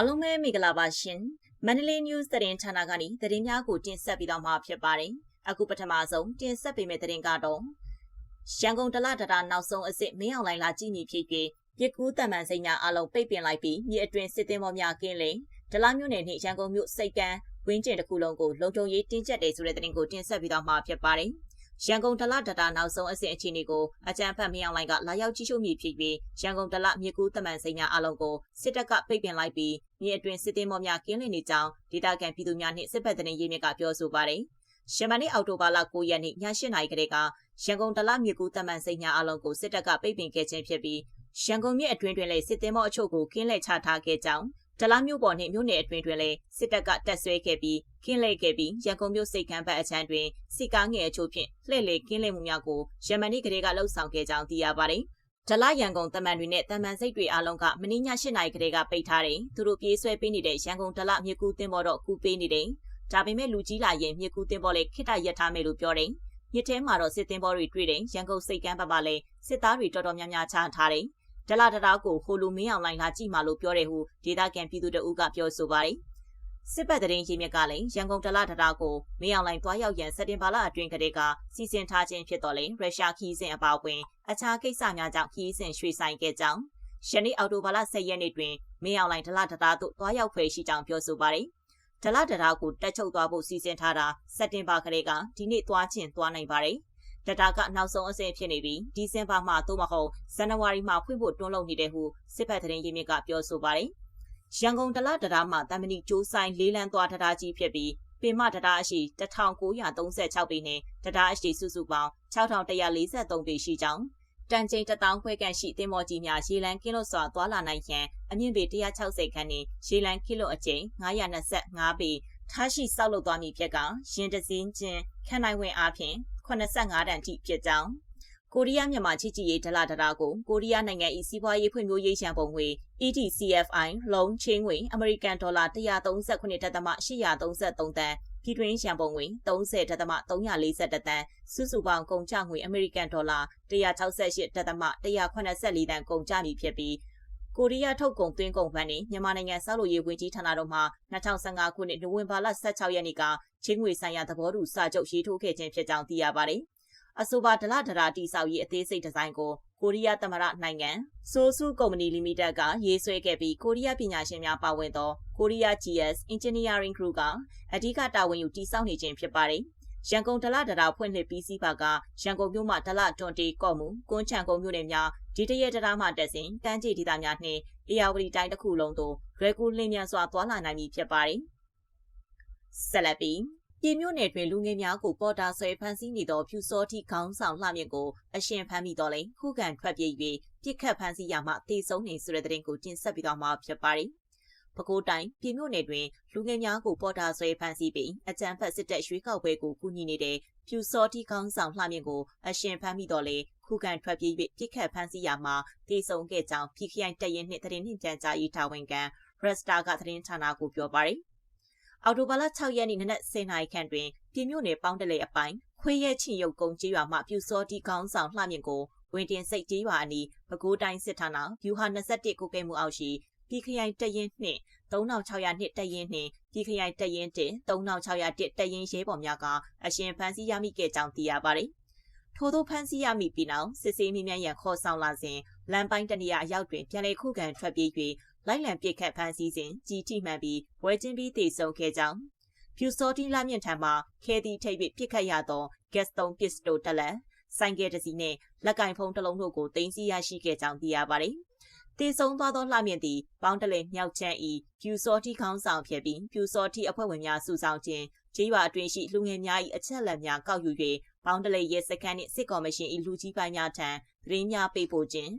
အားလုံးပဲမင်္ဂလာပါရှင်မန္တလေး news သတင်းဌာနကနေသတင်းများကိုတင်ဆက်ပေးတော့မှာဖြစ်ပါတယ်အခုပထမဆုံးတင်ဆက်ပေးမယ့်သတင်းကတော့ရန်ကုန်တလဒတာနောက်ဆုံးအစ်စ်မင်းအောင်လိုင်လာကြည်ညီဖြစ်ပြီးပြစ်ကူးတမန်စိန်များအလုံးပိတ်ပင်လိုက်ပြီးမြေအတွင်းစစ်သည်မော်များကင်းလင်းဒလမြို့နယ်နှင့်ရန်ကုန်မြို့စိတ်ကန်းဝင်းကျင်တစ်ခုလုံးကိုလုံခြုံရေးတင်းကျပ်တယ်ဆိုတဲ့သတင်းကိုတင်ဆက်ပေးတော့မှာဖြစ်ပါတယ် ရန်ကုန်တလဒတာနောက်ဆုံးအဆင့်အခြေအနေကိုအကြံဖတ်မင်းအောင်လိုင်ကလာရောက်ကြည့်ရှုမိဖြစ်ပြီးရန်ကုန်တလမြေကူးတမန်စိန်များအလုံးကိုစစ်တပ်ကပိတ်ပင်လိုက်ပြီးမြေအတွင်းစစ်သည်မော်များကင်းလင်းနေကြောင်းဒေသခံပြည်သူများနှင့်စစ်ဘက်သတင်းရေးမြစ်ကပြောဆိုပါတယ်။ရှမန်နေ့အောက်တိုဘာလ9ရက်နေ့ည8:00နာရီခန့်ကရန်ကုန်တလမြေကူးတမန်စိန်များအလုံးကိုစစ်တပ်ကပိတ်ပင်ခဲ့ခြင်းဖြစ်ပြီးရန်ကုန်မြို့အတွင်းတွင်လည်းစစ်သည်မော်အချို့ကိုကင်းလှည့်ချထားခဲ့ကြောင်း ဒလားမြို့ပေါ်နှင့်မြို့နယ်အတွင်းတွင်လည်းစစ်တပ်ကတပ်ဆွဲခဲ့ပြီးကင်းလဲခဲ့ပြီးရန်ကုန်မြို့စိတ်ကမ်းဘက်အချမ်းတွင်စစ်ကားငယ်အချို့ဖြင့်လှည့်လည်ကင်းလဲမှုများကိုရမန်နေ့ကလေးကလှုပ်ဆောင်ခဲ့ကြောင်းသိရပါတယ်။ဒလားရန်ကုန်တမန်တွေနဲ့တမန်စိတ်တွေအားလုံးကမင်းည၈နာရီကလေးကပိတ်ထားတယ်။သူတို့ပြေးဆွဲပေးနေတဲ့ရန်ကုန်ဒလားမြေကူးတင်ပေါ်တော့ကူပေးနေတယ်။ဒါပေမဲ့လူကြီးလာရင်မြေကူးတင်ပေါ်လေးခိတရက်ထားမယ်လို့ပြောတယ်။မြစ်ထဲမှာတော့စစ်တင်ပေါ်တွေတွေ့တယ်။ရန်ကုန်စိတ်ကမ်းဘက်မှာလည်းစစ်သားတွေတော်တော်များများချထားတယ်။ ဒလာတရာကိုဟိုလူမင်းအောင်လိုင်းလာကြည့်မှလို့ပြောတယ်ဟုဒေတာကန်ပြည်သူတအုပ်ကပြောဆိုပါတယ်စစ်ပတ်သတင်းရင်းမြစ်ကလည်းရန်ကုန်ဒလာတရာကိုမင်းအောင်လိုင်းသွားရောက်ရန်စက်တင်ဘာလအတွင်းကတည်းကစီစဉ်ထားခြင်းဖြစ်တော်လဲရုရှားခီးစဉ်အပါအဝင်အခြားကိစ္စများကြောင့်ခီးစဉ်ရွှေ့ဆိုင်ခဲ့ကြောင်းယနေ့အောက်တိုဘာလ10ရက်နေ့တွင်မင်းအောင်လိုင်းဒလာတရာသို့သွားရောက်ဖွယ်ရှိကြောင်းပြောဆိုပါတယ်ဒလာတရာကိုတက်ချုပ်သွားဖို့စီစဉ်ထားတာစက်တင်ဘာကလေးကဒီနေ့သွားချင်းသွားနိုင်ပါတယ်။ ဒတာကနောက်ဆုံးအဆင့်ဖြစ်နေပြီးဒီဇင်ဘာမှာသို့မဟုတ်ဇန်နဝါရီမှာဖွင့်ဖို့တွန်းလုပ်နေတယ်ဟုစစ်ဖက်သတင်းရင်းမြစ်ကပြောဆိုပါတယ်။ရန်ကုန်တလဒတာမှာတမဏိကျိုးဆိုင်လေးလန်းသွားဒတာကြီးဖြစ်ပြီးပင်မဒတာအရှိ1936ပေနဲ့ဒတာအရှိစုစုပေါင်း6143ပေရှိကြောင်းတန်ချိန်1000ခွဲခန့်ရှိတင်မော်ကြီးများရေလန်းကီလိုစွာသွားလာနိုင်ရန်အမြင့်ပေ160ခန့်နှင့်ရေလန်းကီလိုအကျိန်925ပေထားရှိစောက်လုပ်သွားမည်ဖြစ်ကရင်တစင်းချင်းခန့်နိုင်ဝင်အားဖြင့် 85တန်ထိဖြစ်ကြောင်းကိုရီးယားမြန်မာချစ်ကြည်ရေးဒလဒတာကိုကိုရီးယားနိုင်ငံ၏စီးပွားရေးဖွံ့ဖြိုးရေးရန်ပုံငွေ ETCFI လုံးချင်းငွေအမေရိကန်ဒေါ်လာ139.833တန်ပြည်တွင်းရန်ပုံငွေ30.341တန်စုစုပေါင်းကုန်ကျငွေအမေရိကန်ဒေါ်လာ168.184တန်ကုန်ကျမည်ဖြစ်ပြီး ကိုရီးယားထုတ်ကုန်သွင်းကုန်ဘဏ်နဲ့မြန်မာနိုင်ငံစောက်လို့ရေးဝန်ကြီးဌာနတို့မှ2015ခုနှစ်နိုဝင်ဘာလ16ရက်နေ့ကချင်းငွေဆိုင်ရာသဘောတူစာချုပ်ရေးထိုးခဲ့ခြင်းဖြစ်ကြောင်းသိရပါတယ်။အဆိုပါဒလဒရာတိဆောက်ရေးအသေးစိတ်ဒီဇိုင်းကိုကိုရီးယားသမ္မတနိုင်ငံဆိုဆူကုမ္ပဏီလီမိတက်ကရေးဆွဲခဲ့ပြီးကိုရီးယားပညာရှင်များပါဝင်သောကိုရီးယား GS Engineering Group ကအဓိကတာဝန်ယူတည်ဆောက်နေခြင်းဖြစ်ပါတယ်။ ရန်ကုန်ဒလဒရာဖွင့်လှစ်ပြီးစီးပါကရန်ကုန်မြို့မှာဒလတွန်တီကော့မှုကွန်းချံကုန်းမြို့နယ်များဒီတရက်တရားမှတက်စဉ်တန်းကြည်ဒေသများနှင့်အေယာဝတီတိုင်းတစ်ခုလုံးသို့ရွယ်ကူလင်းမြန်စွာသွာလာနိုင်မည်ဖြစ်ပါတယ်။ဆက်လက်ပြီးပြည်မြို့နယ်တွင်လူငယ်များကိုပေါ်တာဆွဲဖမ်းဆီးနေသောဖြူစောတိခေါင်းဆောင်လှမြင့်ကိုအရှင်ဖမ်းမိတော်လဲခုခံထွက်ပြေး၍ပြစ်ခတ်ဖမ်းဆီးရမှတေဆုံးနေဆိုတဲ့တဲ့တင်ကိုတင်ဆက်ပြီးတော့မှာဖြစ်ပါတယ်။ ပဲခူးတိုင်းပြည်မြို့နယ်တွင်လူငယ်များကိုပေါ်တာဆွဲဖမ်းဆီးပြီးအကြမ်းဖက်စစ်တပ်ရွေးကောက်ပွဲကိုကူညီနေတဲ့ဖြူစောတိကောင်းဆောင်လှမြင့်ကိုအရှင်ဖမ်းမိတော့လေခုခံထွက်ပြေး၍ပြစ်ခတ်ဖမ်းဆီးရမှာတည်ဆုံခဲ့ကြောင်း PKI တပ်ရင်းနှင့်သတင်းနှင့်ကြံကြားရေးတာဝန်ခံ Resta ကသတင်းဌာနကိုပြောပါရယ်အော်တိုဘာလ6ရက်နေ့နနက်10:00နာရီခန့်တွင်ပြည်မြို့နယ်ပေါင်းတလေအပိုင်းခွေးရဲချင်ရုပ်ကုန်းကျေးရွာမှပြူစောတိကောင်းဆောင်လှမြင့်ကိုဝင်တင်စိတ်ကျေးရွာအနီးပဲခူးတိုင်းစစ်ဌာနဗျူဟာ21ကိုကဲမှုအောက်ရှိ ပြည်ခရိုင်တရင်နှင့်3600နှစ်တရင်နှင့်ပြည်ခရိုင်တရင်တင်3600တရင်ရဲဘော်များကအရှင်ဖန်စီရမိခဲ့ကြောင်းသိရပါတယ်။ထို့သောဖန်စီရမိပြီးနောက်စစ်စေးမြញ្ញံခေါ်ဆောင်လာစဉ်လမ်းပိုင်းတနေရာအရောက်တွင်ပြန်လည်ခုခံထွက်ပြေး၍လိုက်လံပစ်ခတ်ဖန်စီစဉ်ကြီးထိမှန်ပြီးဝဲချင်းပြီးတည်ဆုံခဲ့ကြောင်းဖြူစောတိလာမြင့်ထံမှခဲသည့်ထိပ်ပြီးပစ်ခတ်ရသော gas 3 pistol တလက်ဆိုင်ကယ်တစ်စီးနှင့်လက်ကင်ဖုံးတစ်လုံးတို့ကိုတင်စီရရှိခဲ့ကြောင်းသိရပါတယ်။ တည်ဆုံသွားသောလှမြင့်သည်ပေါင်းတလဲမြောက်ချမ်းဤပြူစောတိခေါင်းဆောင်ဖြစ်ပြီးပြူစောတိအဖွဲ့ဝင်များစုဆောင်ခြင်းကျေးရွာအတွင်းရှိလူငယ်များ၏အချက်လက်များကောက်ယူ၍ပေါင်းတလဲရဲစခန်းနှင့်စစ်ကော်မရှင်၏လူကြီးပိုင်းများထံသတင်းများပေးပို့ခြင်း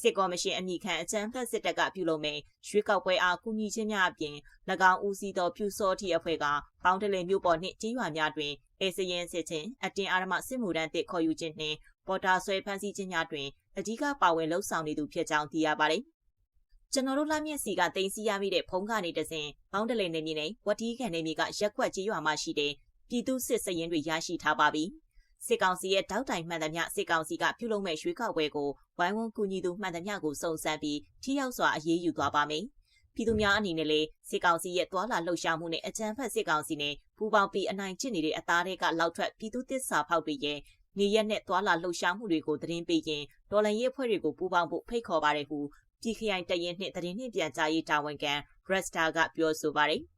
စစ်ကော်မရှင်အမိခံအကြမ်းဖက်စစ်တပ်ကပြုလုပ်မယ်ရွေးကောက်ပွဲအားကူညီခြင်းများအပြင်၎င်းဦးစီးသောဖြူစောတိအဖွဲ့ကပေါင်းတလဲမြို့ပေါ်နှင့်ကျေးရွာများတွင်အေစရင်စစ်ချင်းအတင်အာရမစစ်မှုထမ်းသစ်ခေါ်ယူခြင်းနှင့်ပေါ်တာဆွဲဖမ်းဆီးခြင်းများတွင်အဓိကပါဝင်လှုပ်ဆောင်နေသူဖြစ်ကြောင်းသိရပါတယ်။ကျွန်တော်တို့လှမျက်စီကတင်စီရမိတဲ့ဖုံးကနေတစဉ်ပေါင်းတလင်နေမြေနဲ့ဝတီးကန်နေမြေကရက်ွက်ကြီးရွာမှာရှိတဲ့ပြည်သူစစ်စရင်တွေရရှိထားပါပြီ။ စစ်ကောင်စီရဲ့တောက်တိုင်မှန်သမျှစစ်ကောင်စီကပြုလုပ်မဲ့ရွှေကောက်ပွဲကိုဝိုင်းဝန်းကူညီသူမှန်သမျှကိုစုံစမ်းပြီးထိရောက်စွာအရေးယူသွားပါမယ်။ပြည်သူများအနေနဲ့လည်းစစ်ကောင်စီရဲ့သွာလာလှုပ်ရှားမှုနဲ့အကြမ်းဖက်စစ်ကောင်စီနဲ့ပူးပေါင်းပြီးအနိုင်ကျင့်နေတဲ့အသားတွေကလောက်ထွက်ပြည်သူသစ္စာဖောက်တွေရဲ့နေရက်နဲ့သွာလာလှုပ်ရှားမှုတွေကိုသတင်းပေးရင်ဒေါ်လာရေးအဖွဲ့တွေကိုပူးပေါင်းဖို့ဖိတ်ခေါ်ပါတယ်ဟုပြည်ခရိုင်တရင်နှင့်သတင်းနှင့်ပြန်ကြားရေးတာဝန်ခံ Resta ကပြောဆိုပါတယ်။